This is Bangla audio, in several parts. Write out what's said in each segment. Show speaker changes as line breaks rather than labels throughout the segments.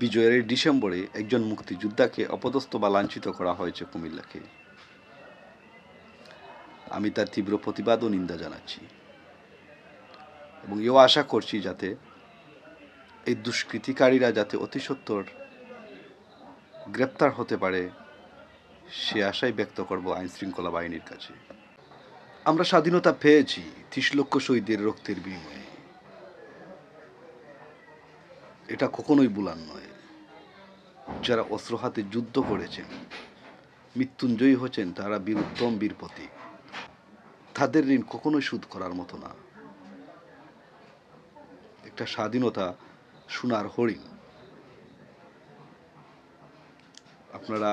বিজয়ের ডিসেম্বরে একজন মুক্তিযোদ্ধাকে অপদস্থ বা লাঞ্ছিত করা হয়েছে কুমিল্লাকে। আমি তার তীব্র প্রতিবাদ ও নিন্দা জানাচ্ছি এবং এও আশা করছি যাতে এই দুষ্কৃতিকারীরা যাতে অতি সত্বর গ্রেপ্তার হতে পারে সে আশাই ব্যক্ত করব আইন শৃঙ্খলা বাহিনীর কাছে। আমরা স্বাধীনতা পেয়েছি, ত্রিশ লক্ষ শহীদের রক্তের বিনিময়ে। এটা কখনোই বুলান নয়। যারা অস্ত্র হাতে যুদ্ধ করেছেন, মৃত্যুঞ্জয়ী হচ্ছেন তারা বীর, উত্তম বীর প্রতীক তাদের ঋণ কখনোই সুদ করার মতো না। একটা স্বাধীনতা সোনার হরিণ। আপনারা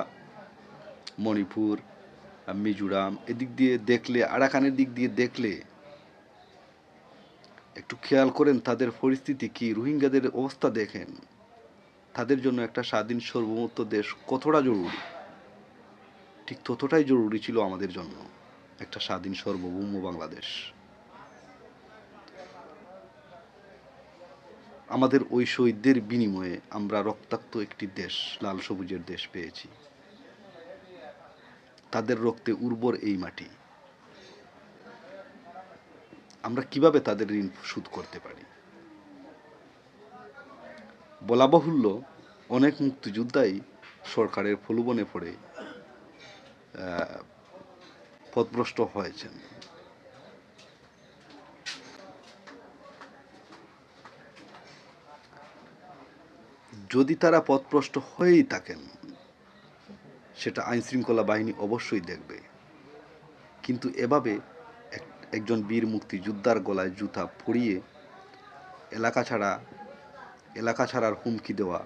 মণিপুর, মিজোরাম, এদিক দিয়ে দেখলে, আরাকানের দিক দিয়ে দেখলে একটু খেয়াল করেন তাদের পরিস্থিতি কি, রোহিঙ্গাদের অবস্থা দেখেন। তাদের জন্য একটা স্বাধীন সার্বভৌমত্ব দেশ কতটা জরুরি? ঠিক ততটাই জরুরি ছিল আমাদের জন্য একটা স্বাধীন সর্বভৌম বাংলাদেশ। আমাদের ওই শহীদদের বিনিময়ে আমরা রক্তাক্ত একটি দেশ, লাল সবুজের দেশ পেয়েছি। তাদের রক্তে উর্বর এই মাটি। আমরা কীভাবে তাদের ঋণ শোধ করতে পারি? বলা বাহুল্য অনেক মুক্তিযোদ্ধাই সরকারের প্রলোভনে পড়ে পথভ্রষ্ট হয়েছেন। যদি তারা পথভ্রষ্ট হয়েই থাকেন, সেটা আইন শৃঙ্খলা বাহিনী অবশ্যই দেখবে। কিন্তু এভাবে এক- একজন বীর মুক্তিযোদ্ধার গলায় জুতা পরিয়ে এলাকা ছাড়া এলাকা ছাড়ার হুমকি দেওয়া